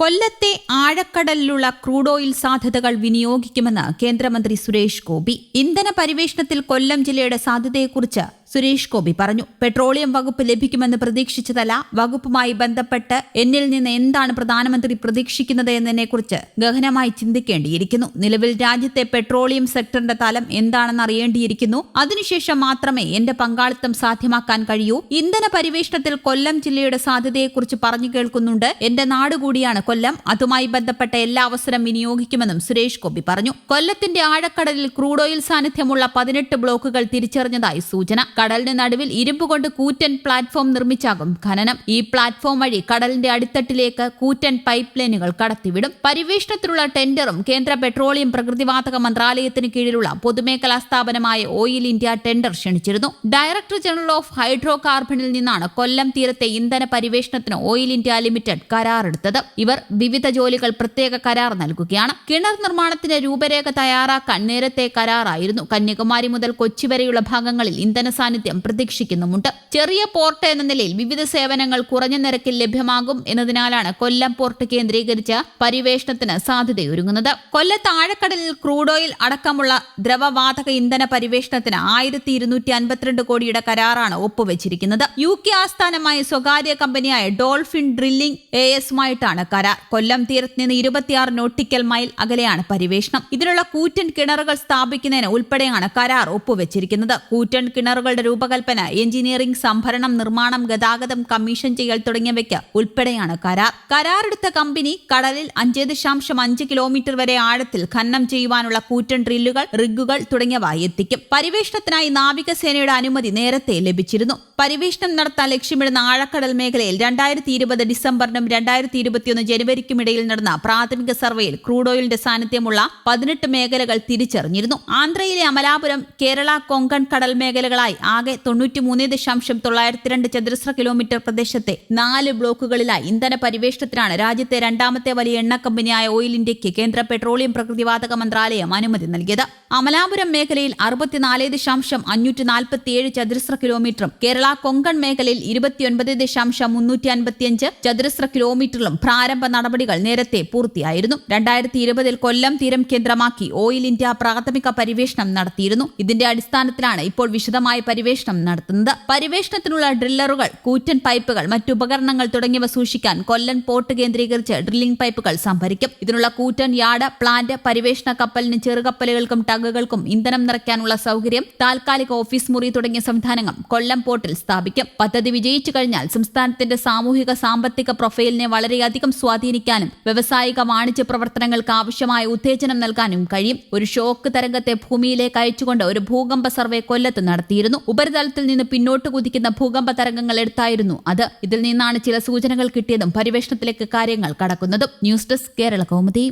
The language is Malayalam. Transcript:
കൊല്ലത്തെ ആഴക്കടലിലുള്ള ക്രൂഡ് ഓയിൽ സാധ്യതകൾ വിനിയോഗിക്കുമെന്ന് കേന്ദ്രമന്ത്രി സുരേഷ് ഗോപി. ഇന്ധന പരിവേഷണത്തിൽ കൊല്ലം ജില്ലയുടെ സാധ്യതയെക്കുറിച്ച് സുരേഷ് ഗോപി പറഞ്ഞു പെട്രോളിയം വകുപ്പ് ലഭിക്കുമെന്ന് പ്രതീക്ഷിച്ചതല്ല വകുപ്പുമായി ബന്ധപ്പെട്ട് എന്നിൽ നിന്ന് എന്താണ് പ്രധാനമന്ത്രി പ്രതീക്ഷിക്കുന്നത് എന്നതിനെക്കുറിച്ച് ഗഹനമായി ചിന്തിക്കേണ്ടിയിരിക്കുന്നു. നിലവിൽ രാജ്യത്തെ പെട്രോളിയം സെക്ടറിന്റെ തലം എന്താണെന്ന് അറിയേണ്ടിയിരിക്കുന്നു. അതിനുശേഷം മാത്രമേ എന്റെ പങ്കാളിത്തം സാധ്യമാക്കാൻ കഴിയൂ. ഇന്ധന പരിവേഷണത്തിൽ കൊല്ലം ജില്ലയുടെ സാധ്യതയെക്കുറിച്ച് പറഞ്ഞു കേൾക്കുന്നുണ്ട്. എന്റെ നാട് കൂടിയാണ് കൊല്ലം. അതുമായി ബന്ധപ്പെട്ട എല്ലാ അവസരം വിനിയോഗിക്കുമെന്നും സുരേഷ് ഗോപി പറഞ്ഞു. കൊല്ലത്തിന്റെ ആഴക്കടലിൽ ക്രൂഡ് ഓയിൽ സാന്നിധ്യമുള്ള പതിനെട്ട് ബ്ലോക്കുകൾ തിരിച്ചറിഞ്ഞതായി സൂചന. കടലിന് നടുവിൽ ഇരുമ്പ് കൊണ്ട് കൂറ്റൻ പ്ലാറ്റ്ഫോം നിർമ്മിച്ചാകും ഖനനം. ഈ പ്ലാറ്റ്ഫോം വഴി കടലിന്റെ അടിത്തട്ടിലേക്ക് കൂറ്റൻ പൈപ്പ് ലൈനുകൾ കടത്തിവിടും. പരിവേഷണത്തിലുള്ള ടെൻഡറും കേന്ദ്ര പെട്രോളിയം പ്രകൃതിവാതക മന്ത്രാലയത്തിന് കീഴിലുള്ള പൊതുമേഖലാ സ്ഥാപനമായ ഓയിൽ ഇന്ത്യ ടെൻഡർ ക്ഷണിച്ചിരുന്നു. ഡയറക്ടർ ജനറൽ ഓഫ് ഹൈഡ്രോ കാർബണിൽ നിന്നാണ് കൊല്ലം തീരത്തെ ഇന്ധന പരിവേഷണത്തിന് ഓയിൽ ഇന്ത്യ ലിമിറ്റഡ് കരാറെടുത്തത്. ഇവർ വിവിധ ജോലികൾ പ്രത്യേക കരാർ നൽകുകയാണ്. കിണർ നിർമ്മാണത്തിന് രൂപരേഖ തയ്യാറാക്കാൻ നേരത്തെ കരാറായിരുന്നു. കന്യാകുമാരി മുതൽ കൊച്ചി വരെയുള്ള ഭാഗങ്ങളിൽ ഇന്ധന സാന്നിധ്യം പ്രതീക്ഷിക്കുന്നുമുണ്ട്. ചെറിയ പോർട്ട് എന്ന നിലയിൽ വിവിധ സേവനങ്ങൾ കുറഞ്ഞ നിരക്കിൽ ലഭ്യമാകും എന്നതിനാലാണ് കൊല്ലം പോർട്ട് കേന്ദ്രീകരിച്ച പരിവേഷണത്തിന് സാധ്യതയൊരുങ്ങുന്നത്. കൊല്ലത്ത് ആഴക്കടലിൽ ക്രൂഡ് ഓയിൽ അടക്കമുള്ള ദ്രവവാതക ഇന്ധന പരിവേഷണത്തിന് ആയിരത്തി ഇരുന്നൂറ്റി അൻപത്തിരണ്ട് കോടിയുടെ കരാറാണ് ഒപ്പുവെച്ചിരിക്കുന്നത്. യു കെ ആസ്ഥാനമായ സ്വകാര്യ കമ്പനിയായ ഡോൾഫിൻ ഡ്രില്ലിംഗ് എ എസുമായിട്ടാണ് കരാർ. കൊല്ലം തീരത്ത് നിന്ന് ഇരുപത്തിയാറ് നോട്ടിക്കൽ മൈൽ അകലെയാണ് പരിവേഷണം ഇതിനുള്ള കൂറ്റൻ കിണറുകൾ സ്ഥാപിക്കുന്നതിന് ഉൾപ്പെടെയാണ് കരാർ ഒപ്പുവെച്ചിരിക്കുന്നത്. കൂറ്റൻ കിണറുകളുടെ രൂപകൽപ്പന എഞ്ചിനീയറിംഗ് സംഭരണം നിർമ്മാണം ഗതാഗതം കമ്മീഷൻ ചെയ്യൽ തുടങ്ങിയവയ്ക്ക് ഉൾപ്പെടെയാണ് കരാർ. കരാറെടുത്ത കമ്പനി കടലിൽ അഞ്ച് ദശാംശം അഞ്ച് കിലോമീറ്റർ വരെ ആഴത്തിൽ ഖനനം ചെയ്യുവാനുള്ള കൂറ്റൻ ഡ്രില്ലുകൾ റിഗുകൾ തുടങ്ങിയവ എത്തിക്കും. പരിവേഷണത്തിനായി നാവികസേനയുടെ അനുമതി നേരത്തെ ലഭിച്ചിരുന്നു. പരിവേഷണം നടത്താൻ ലക്ഷ്യമിടുന്ന ആഴക്കടൽ മേഖലയിൽ രണ്ടായിരത്തി ഇരുപത് ഡിസംബറിനും രണ്ടായിരത്തി ഇരുപത്തിയൊന്ന് ജനുവരിക്കും ഇടയിൽ നടന്ന പ്രാഥമിക സർവേയിൽ ക്രൂഡ് ഓയിലിന്റെ സാന്നിധ്യമുള്ള പതിനെട്ട് മേഖലകൾ തിരിച്ചറിഞ്ഞിരുന്നു. ആന്ധ്രയിലെ അമലാപുരം കേരള കൊങ്കൺ കടൽ മേഖലകളായി ആകെ തൊണ്ണൂറ്റി മൂന്ന് ദശാംശം തൊള്ളായിരത്തി രണ്ട് ചതുരശ്ര കിലോമീറ്റർ പ്രദേശത്തെ നാല് ബ്ലോക്കുകളിലായി ഇന്ധന പരിവേഷണത്തിനാണ് രാജ്യത്തെ രണ്ടാമത്തെ വലിയ എണ്ണ കമ്പനിയായ ഓയിൽ ഇന്ത്യയ്ക്ക് കേന്ദ്ര പെട്രോളിയം പ്രകൃതിവാതക മന്ത്രാലയം അനുമതി നൽകിയത്. അമലാപുരം മേഖലയിൽ അറുപത്തിനാല് ദശാംശം അഞ്ഞൂറ്റി നാൽപ്പത്തിയേഴ് ചതുരശ്ര കിലോമീറ്ററും കേരള കൊങ്കൺ മേഖലയിൽ ഇരുപത്തിയൊൻപത് ദശാംശം മുന്നൂറ്റി അൻപത്തിയഞ്ച് ചതുരശ്ര കിലോമീറ്ററിലും പ്രാരംഭ നടപടികൾ നേരത്തെ പൂർത്തിയായിരുന്നു. രണ്ടായിരത്തി ഇരുപതിൽ കൊല്ലം തീരം കേന്ദ്രമാക്കി ഓയിൽ ഇന്ത്യ പ്രാഥമിക പരിവേഷണം നടത്തിയിരുന്നു. ഇതിന്റെ അടിസ്ഥാനത്തിലാണ് ഇപ്പോൾ വിശദമായ പരിവേഷണം നടത്തുന്നത്. പരിവേഷണത്തിനുള്ള ഡ്രില്ലറുകൾ കൂറ്റൻ പൈപ്പുകൾ മറ്റുപകരണങ്ങൾ തുടങ്ങിയവ സൂക്ഷിക്കാൻ കൊല്ലൻ പോർട്ട് കേന്ദ്രീകരിച്ച് ഡ്രില്ലിംഗ് പൈപ്പുകൾ സംഭരിക്കും. ഇതിനുള്ള കൂറ്റൻ യാർഡ് പ്ലാന്റ് പരിവേഷണ കപ്പലിന് ചെറുകപ്പലുകൾക്കും ടഗുകൾക്കും ഇന്ധനം നിറയ്ക്കാനുള്ള സൗകര്യം താൽക്കാലിക ഓഫീസ് മുറി തുടങ്ങിയ സംവിധാനങ്ങൾ കൊല്ലം പോർട്ടിൽ സ്ഥാപിക്കും. പദ്ധതി വിജയിച്ചു കഴിഞ്ഞാൽ സംസ്ഥാനത്തിന്റെ സാമൂഹിക സാമ്പത്തിക പ്രൊഫൈലിനെ വളരെയധികം സ്വാധീനിക്കാനും വ്യവസായിക വാണിജ്യ പ്രവർത്തനങ്ങൾക്ക് ആവശ്യമായ ഉത്തേജനം നൽകാനും കഴിയും. ഒരു ഷോക്ക് തരംഗത്തെ ഭൂമിയിലേക്ക് അയച്ചുകൊണ്ട് ഒരു ഭൂകമ്പ സർവേ കൊല്ലത്ത് നടത്തിയിരുന്നു. ഉപരിതലത്തിൽ നിന്ന് പിന്നോട്ട് കുതിക്കുന്ന ഭൂകമ്പ തരംഗങ്ങൾ എടുത്തായിരുന്നു അത്. ഇതിൽ നിന്നാണ് ചില സൂചനകൾ കിട്ടിയതും പരിവേഷണത്തിലേക്ക് കാര്യങ്ങൾ കടക്കുന്നതും. News desk Kerala Kaumudi.